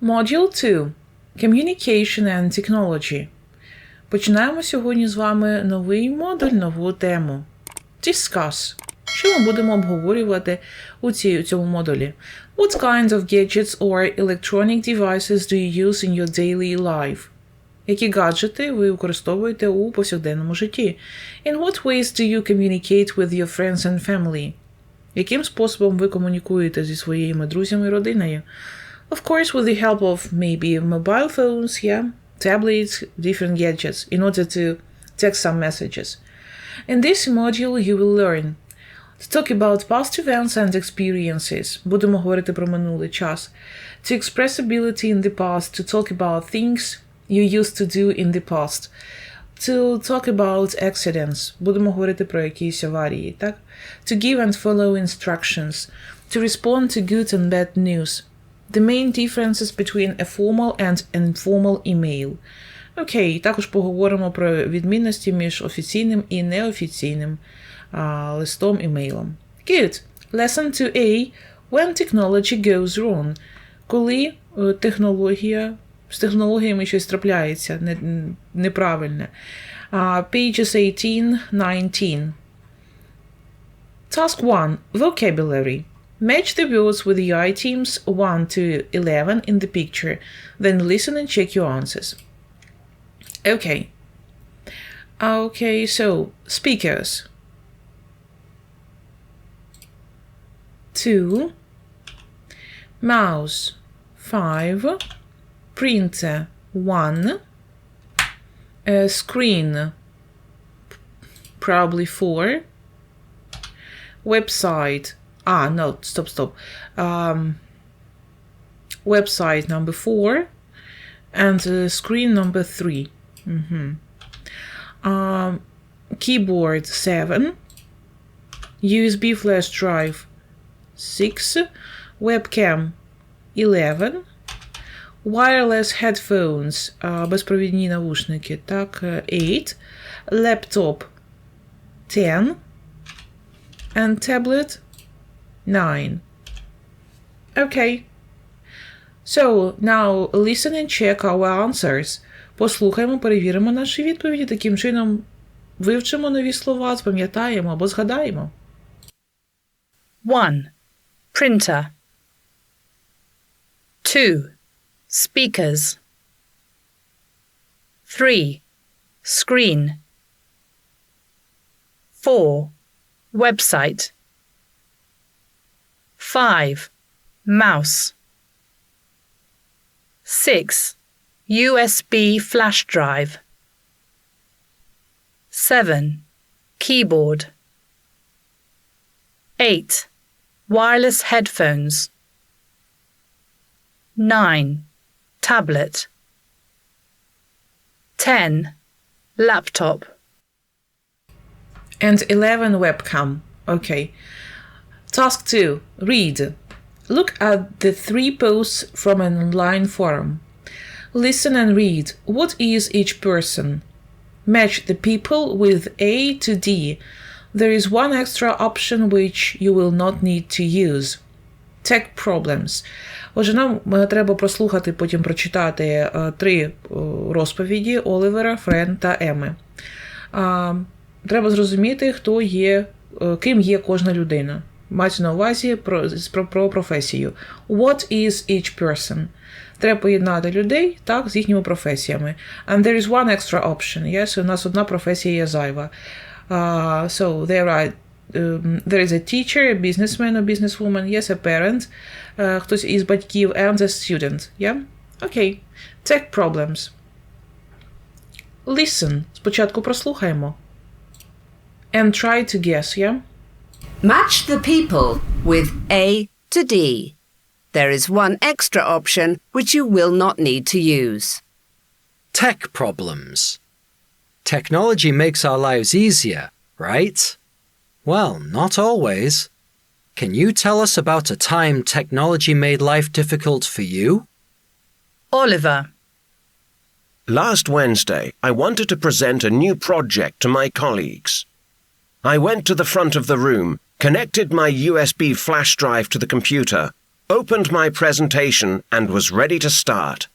Module 2 Communication and Technology. Починаємо сьогодні з вами новий модуль, нову тему. Discuss. Що ми будемо обговорювати у, цій, цьому модулі? What kinds of gadgets or electronic devices do you use in your daily life? Які гаджети ви використовуєте у повсякденному житті? In what ways do you communicate with your friends and family? Яким способом ви комунікуєте зі своїми друзями і родиною? Of course, with the help of maybe mobile phones, yeah, tablets, different gadgets, in order to text some messages. In this module, you will learn to talk about past events and experiences. Будемо говорити про минулий час. To express ability in the past, to talk about things you used to do in the past. To talk about accidents. Будемо говорити про якісь аварії, так? To give and follow instructions. To respond to good and bad news. The main differences between a formal and informal email. Окей, також поговоримо про відмінності між офіційним і неофіційним а, листом імейлом. Good. Lesson 2a. When technology goes wrong. Коли е, технологія з технологіями щось трапляється не, неправильне. А, pages 18, 19. Task 1. Vocabulary. Match the words with the items 1 to 11 in the picture, then listen and check your answers. Okay. Okay, so speakers. 2 mouse. 5 printer. 1 uh, screen. Probably 4 website ah no stop stop um, website number 4 and uh, screen number 3 Mhm. um, keyboard 7 USB flash drive 6 webcam 11 wireless headphones а, безпровідні навушники так е, 8 laptop 10 and tablet 9 okay so now listen and check our answers послухаємо перевіримо наші відповіді таким чином вивчимо нові слова запам'ятаємо або згадаємо 1. Printer. 2. Speakers. 3. Screen. 4. Website. 5. Mouse. 6. USB flash drive. 7. Keyboard. 8. Wireless headphones. 9. Tablet. 10. Laptop. and 11 webcam. Okay. Task 2 Read. Look at the three posts from an online forum. Listen and read. What is each person? Match the people with A to D. There is one extra option which you will not need to use. Tech problems. Отже, нам е, треба прослухати, потім прочитати е, три е, розповіді Олівера, Френ та Еми. Треба зрозуміти, хто є, е, ким є кожна людина. Мається на увазі про, з- про, про професію. What is each person? Треба поєднати людей так, з їхніми професіями. And there is one extra option. Yes, у нас одна професія є зайва. Uh, so there are um, there is a teacher, a businessman or businesswoman, yes, a parent, uh, хтось із батьків, and a student. Yeah? Okay. Tech problems. Listen. Спочатку прослухаємо. And try to guess, yeah? Match the people with A to D. There is one extra option which you will not need to use. Tech problems. Technology makes our lives easier, right? Well, not always. Can you tell us about a time technology made life difficult for you? Oliver. Last Wednesday, I wanted to present a new project to my colleagues. I went to the front of the room, connected my USB flash drive to the computer, opened my presentation, and was ready to start.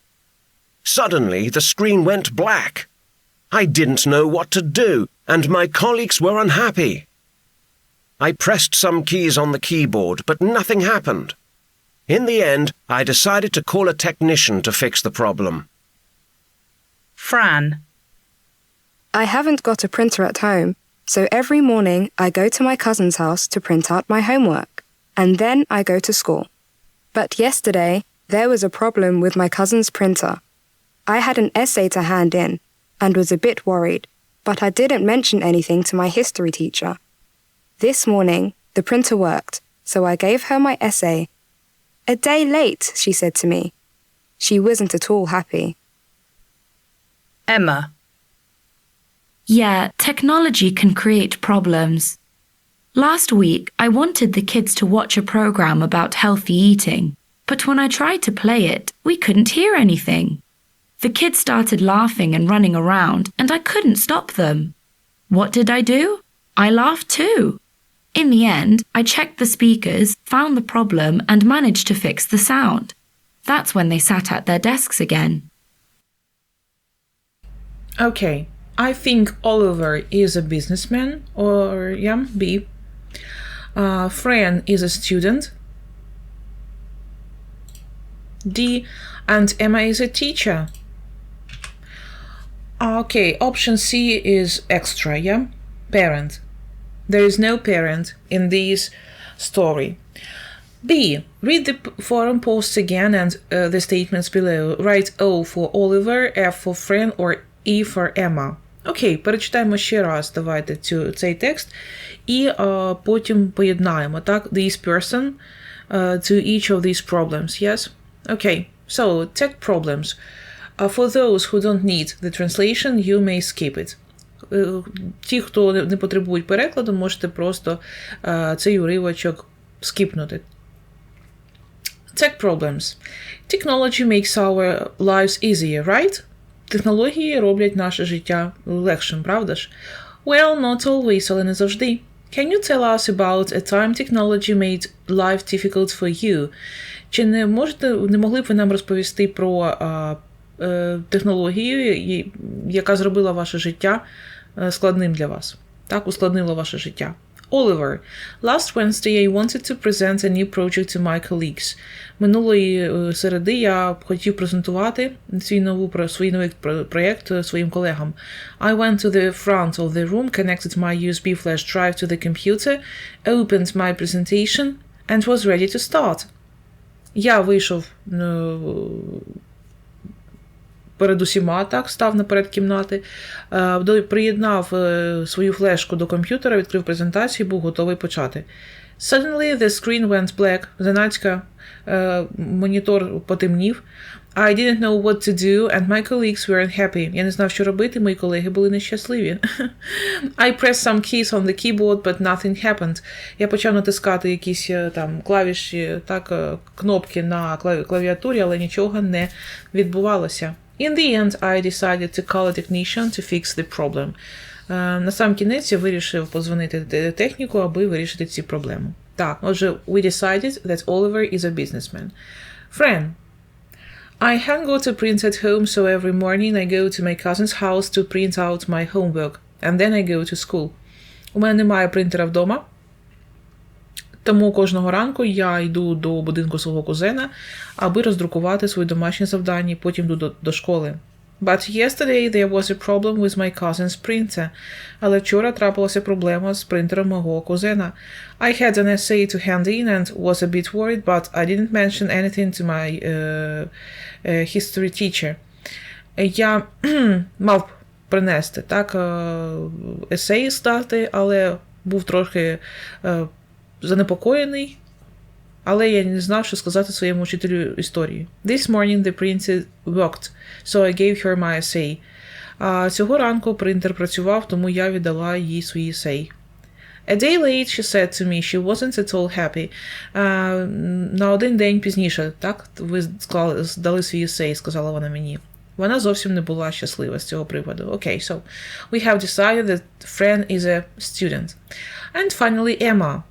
Suddenly, the screen went black. I didn't know what to do, and my colleagues were unhappy. I pressed some keys on the keyboard, but nothing happened. In the end, I decided to call a technician to fix the problem. Fran. I haven't got a printer at home, so every morning I go to my cousin's house to print out my homework, and then I go to school. But yesterday, there was a problem with my cousin's printer. I had an essay to hand in and was a bit worried, but I didn't mention anything to my history teacher. This morning, the printer worked, so I gave her my essay. A day late, she said to me. She wasn't at all happy. Emma. Yeah, technology can create problems. Last week, I wanted the kids to watch a program about healthy eating, but when I tried to play it, we couldn't hear anything. The kids started laughing and running around, and I couldn't stop them. What did I do? I laughed too. In the end, I checked the speakers, found the problem, and managed to fix the sound. That's when they sat at their desks again. Okay, I think Oliver is a businessman, or yeah, B. Uh, Fran is a student. D. And Emma is a teacher. Okay, option C is extra, yeah? Parent. There is no parent in this story. B. Read the forum posts again and uh, the statements below. Write O for Oliver, F for Fran or E for Emma. Окей, перечитаємо ще раз давайте цю, цей текст і е, потім поєднаємо, так? This person uh, to each of these problems, yes? Okay, so tech problems. Uh, for those who don't need the translation, you may skip it. Е, Ті, хто не- не потребують перекладу, можете просто е, цей уривочок скіпнути. Tech problems. Technology makes our lives easier, right? Технології роблять наше життя легшим, правда ж? Well, not always, але не завжди. Can you tell us about a time technology made life difficult for you? Чи не можете, не могли б ви нам розповісти про а, е, технологію, яка зробила ваше життя е, складним для вас? Так, ускладнила ваше життя. Oliver, last Wednesday I wanted to present a new project to my colleagues. Минулої е, середи я хотів презентувати свій нову про свій новий про- проєкт е, своїм колегам. I went to the front of the room, connected my USB flash drive to the computer, opened my presentation and was ready to start. Я вийшов е, перед усіма, так, став наперед кімнати, е, приєднав е, свою флешку до комп'ютера, відкрив презентацію був готовий почати. Suddenly the screen went black. Зненацька е, монітор потемнів. I didn't know what to do, and my colleagues weren't happy. Я не знав, що робити, мої колеги були нещасливі. I pressed some keys on the keyboard, but nothing happened. Я почав натискати якісь там клавіші, так, кнопки на клаві- клавіатурі, але нічого не відбувалося. In the end, I decided to call a technician to fix the problem. Е, На сам кінець я вирішив позвонити те- техніку, аби вирішити ці проблеми. Так, отже, we decided that Oliver is a businessman. Fran. I hang got a print at home, so every morning I go to my cousin's house to print out my homework, and then I go to school. У мене немає принтера вдома, тому кожного ранку я йду до будинку свого кузена, аби роздрукувати свої домашні завдання, потім йду до, до школи. But yesterday there was a problem with my cousin's printer. Але вчора трапилася проблема з принтером мого кузена. I had an essay to hand in and was a bit worried, but I didn't mention anything to my uh, uh, history teacher. Я мав принести так, е, есей здати, але був трохи е, занепокоєний, але я не знав, що сказати своєму вчителю історії. This morning the printer worked, so I gave her my essay. А цього ранку принтер працював, тому я віддала їй свій есей. A day late, she said to me, she wasn't at all happy. А, на один день пізніше, так, ви склали, здали свій есей, сказала вона мені. Вона зовсім не була щаслива з цього приводу. Okay, so we have decided that Fran is a student. And finally, Emma.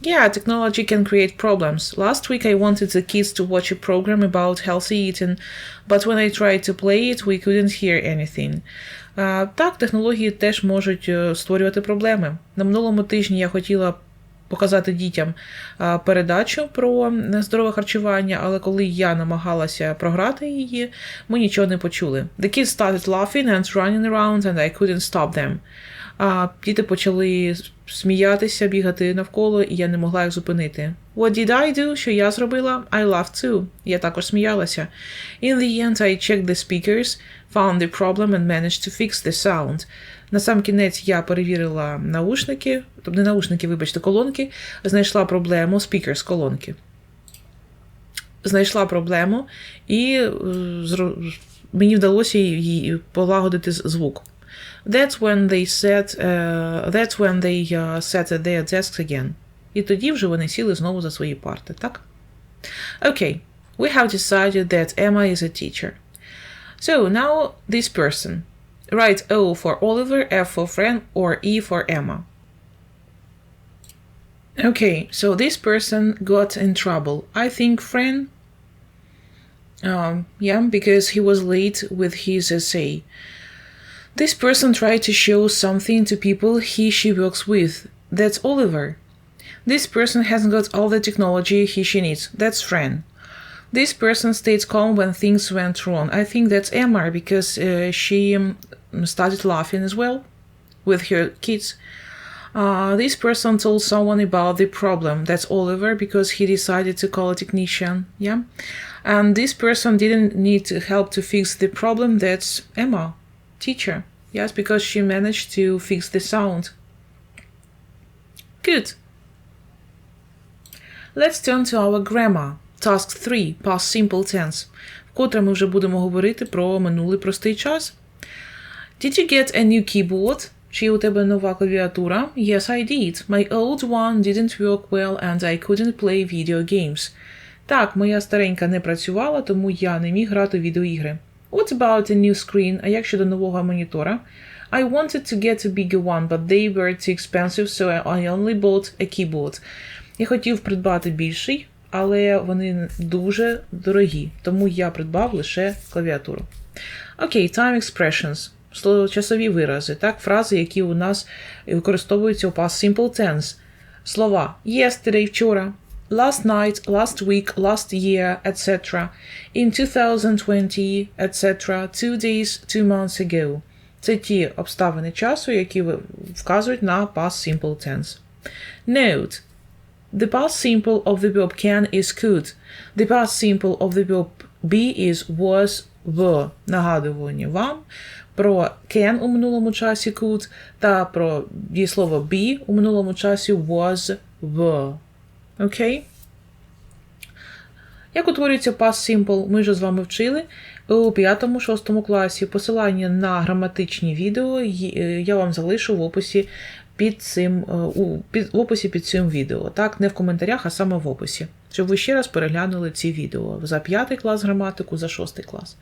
Yeah, technology can create problems. Last week I wanted the kids to watch a program about healthy eating, but when I tried to play it, we couldn't hear anything. А, так, технології теж можуть е, створювати проблеми. На минулому тижні я хотіла показати дітям передачу про здорове харчування, але коли я намагалася програти її, ми нічого не почули. The kids started laughing and running around and I couldn't stop them. А діти почали сміятися, бігати навколо, і я не могла їх зупинити. What did I do? Що я зробила? I laughed too. Я також сміялася. In the end, I checked the speakers, found the problem and managed to fix the sound. На сам кінець я перевірила наушники, тобто не наушники, вибачте, колонки, знайшла проблему, speakers, колонки. Знайшла проблему, і е, мені вдалося її полагодити звук. That's when they sat, uh, that's when they uh, sat at their desks again. І тоді вже вони сіли знову за свої парти, так? Okay, we have decided that Emma is a teacher. So now this person. Write O for Oliver, F for Fran, or E for Emma. Okay, so this person got in trouble. I think Fran. Um, yeah, because he was late with his essay. This person tried to show something to people he she works with. That's Oliver. This person hasn't got all the technology he she needs. That's Fran. This person stayed calm when things went wrong. I think that's Emma because uh, she um, started laughing as well with her kids. Uh, this person told someone about the problem. That's Oliver because he decided to call a technician. Yeah. And this person didn't need to help to fix the problem. That's Emma, teacher. Yes, because she managed to fix the sound. Good. Let's turn to our grammar. Task 3. Past simple tense. Вкотре ми вже будемо говорити про минулий простий час. Did you get a new keyboard? Чи у тебе нова клавіатура? Yes, I did. My old one didn't work well and I couldn't play video games. Так, моя старенька не працювала, тому я не міг грати в відеоігри. What about a new screen? А як щодо нового монітора? I wanted to get a bigger one, but they were too expensive, so I only bought a keyboard. Я хотів придбати більший, але вони дуже дорогі, тому я придбав лише клавіатуру. Окей, time expressions. Часові вирази, так, фрази, які у нас використовуються у past simple tense. Слова yesterday, вчора, last night, last week, last year, etc. In 2020, etc. Two days, two months ago. Це ті обставини часу, які ви- вказують на past simple tense. Note. The past simple of the verb can is could. The past simple of the verb be is was, were. Нагадування вам про can у минулому часі could та про дієслово be у минулому часі was, were. Окей? Як утворюється past simple, ми вже з вами вчили у 5-6 класі. Посилання на граматичні відео е, я вам залишу в описі під цим, е, у, під, в описі під цим відео. Так, не в коментарях, а саме в описі. Щоб ви ще раз переглянули ці відео за 5 клас граматику, за 6 клас.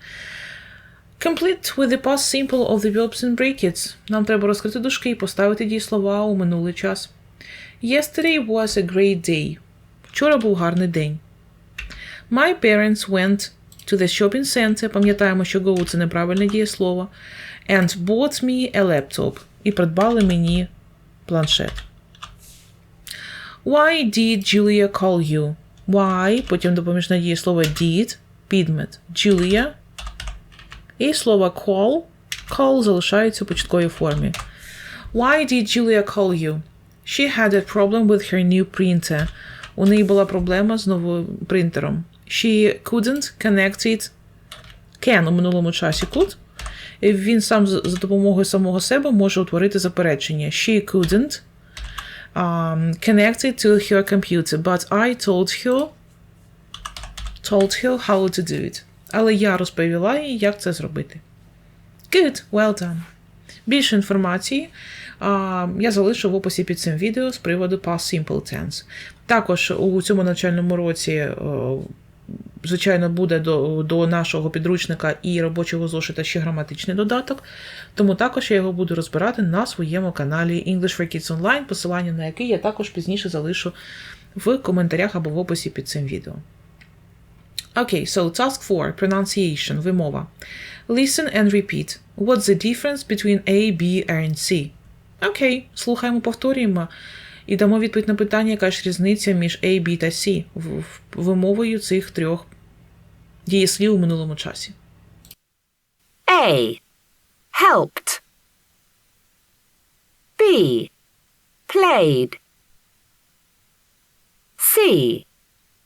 Complete with the past simple of the verbs in brackets. Нам треба розкрити дужки і поставити дієслова у минулий час. Yesterday was a great day. Вчора був гарний день. My parents went to the shopping center. Пам'ятаємо, що go – це неправильне дієслово. And bought me a laptop. І придбали мені планшет. Why did Julia call you? Why, потім допоміжне дієслово did, підмет. Julia. І слово call. Call залишається у початковій формі. Why did Julia call you? She had a problem with her new printer. У неї була проблема з новим принтером. She couldn't connect it. Can у минулому часі could. Він сам за допомогою самого себе може утворити заперечення. She couldn't um, connect it to her computer, but I told her told her how to do it. Але я розповіла їй, як це зробити. Good, well done. Більше інформації я залишу в описі під цим відео з приводу past simple tense. Також у цьому навчальному році звичайно, буде до, до нашого підручника і робочого зошита ще граматичний додаток. Тому також я його буду розбирати на своєму каналі English for Kids Online, посилання на який я також пізніше залишу в коментарях або в описі під цим відео. Okay, so task 4, pronunciation, вимова. Listen and repeat. What's the difference between A, B, and C? Окей, слухаємо, повторюємо і дамо відповідь на питання, яка ж різниця між A, B та C вимовою цих трьох дієслів у минулому часі. A. Helped. B. Played. C.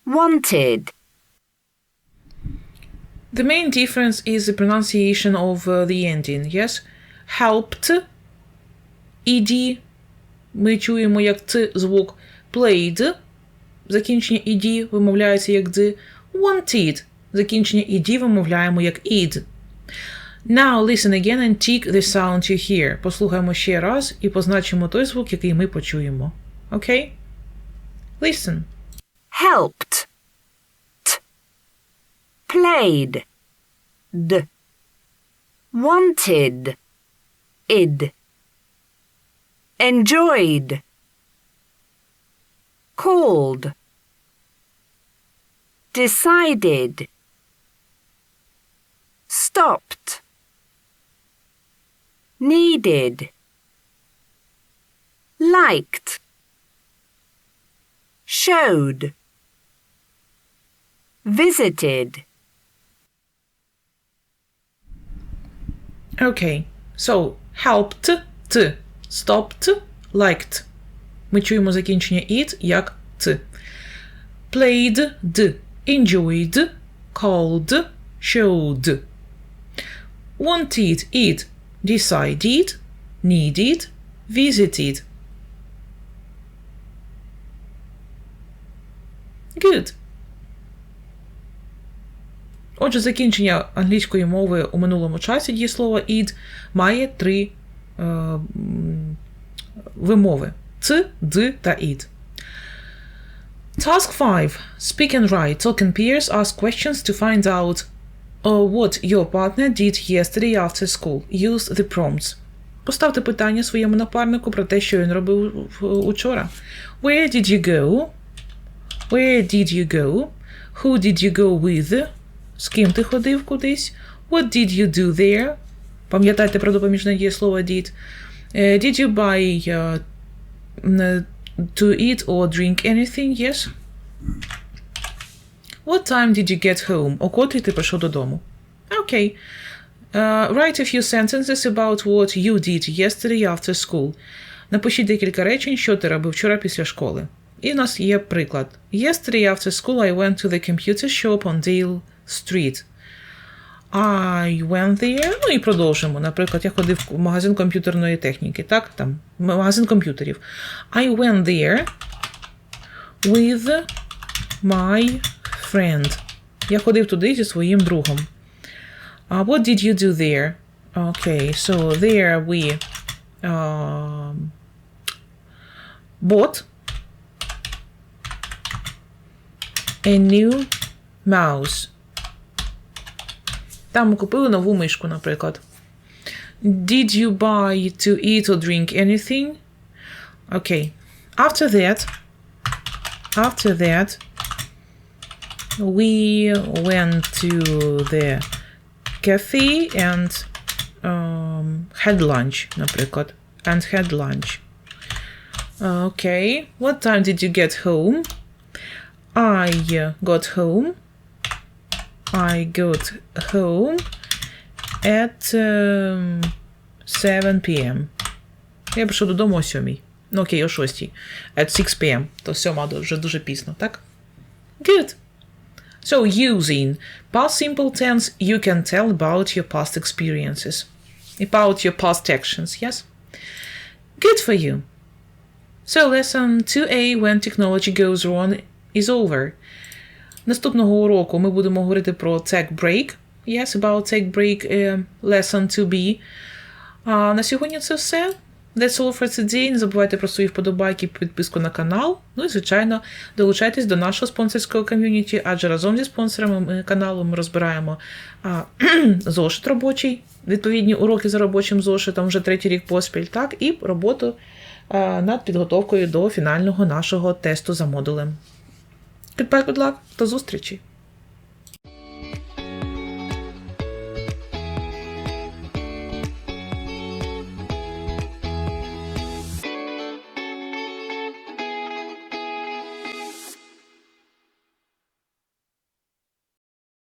Wanted. The main difference is the pronunciation of uh, the ending, yes? Helped, ed, ми чуємо як ц звук. Played, закінчення ed вимовляється як дз. Wanted, закінчення ed вимовляємо як id. Now listen again and tick the sound you hear. Послухаємо ще раз і позначимо той звук, який ми почуємо. Окей? Listen. Helped. Played. D. Wanted. Id. Enjoyed. Called. Decided. Stopped. Needed. Liked. Showed. Visited. Okay. So, helped, т, stopped, liked. Ми чуємо закінчення it як ц. Played, д, enjoyed, called, showed. Wanted, it, decided, needed, visited. Good. Отже, закінчення англійської мови у минулому часі дієслова id має три е, вимови: ц, д та id. Task 5. Speak and write. Talk in pairs. Ask questions to find out uh, what your partner did yesterday after school. Use the prompts. Поставте питання своєму напарнику про те, що він робив учора. Where did you go? Where did you go? Who did you go with? З ким ти ходив кудись? What did you do there? Пам'ятайте про допоміжне дієслово did. Е, Did you buy uh, to eat or drink anything? Yes. What time did you get home? О котрій ти прийшов додому? Okay. Uh, write a few sentences about what you did yesterday after school. Напишіть декілька речень, що ти робив вчора після школи. І у нас є приклад. Yesterday after school I went to the computer shop on Dale Street. I went there. Ну і продовжимо. Наприклад, я ходив в магазин комп'ютерної техніки, так? Там магазин комп'ютерів. I went there with my friend. Я ходив туди зі своїм другом. Uh, what did you do there? Okay, so there we um, bought a new mouse. Там ми купили нову мишку, наприклад. Did you buy to eat or drink anything? Okay. After that, after that, we went to the cafe and um, had lunch, наприклад. And had lunch. Okay. What time did you get home? I uh, got home. I got home at um, 7 p.m. Я прийшов додому о 7. Ну окей, о 6. At 6 p.m. То 7 вже дуже пізно, так? Good. So, using past simple tense, you can tell about your past experiences, about your past actions, yes? Good for you. So, lesson 2a when technology goes wrong is over. Наступного уроку ми будемо говорити про tech break. Yes, about tech break uh, lesson 2b. А на сьогодні це все. That's all for today. Не забувайте про свої вподобайки, підписку на канал. Ну і, звичайно, долучайтесь до нашого спонсорського ком'юніті, адже разом зі спонсорами каналу ми розбираємо а, зошит робочий, відповідні уроки за робочим зошитом вже третій рік поспіль, так, і роботу а, над підготовкою до фінального нашого тесту за модулем. Goodbye, good luck, до зустрічі!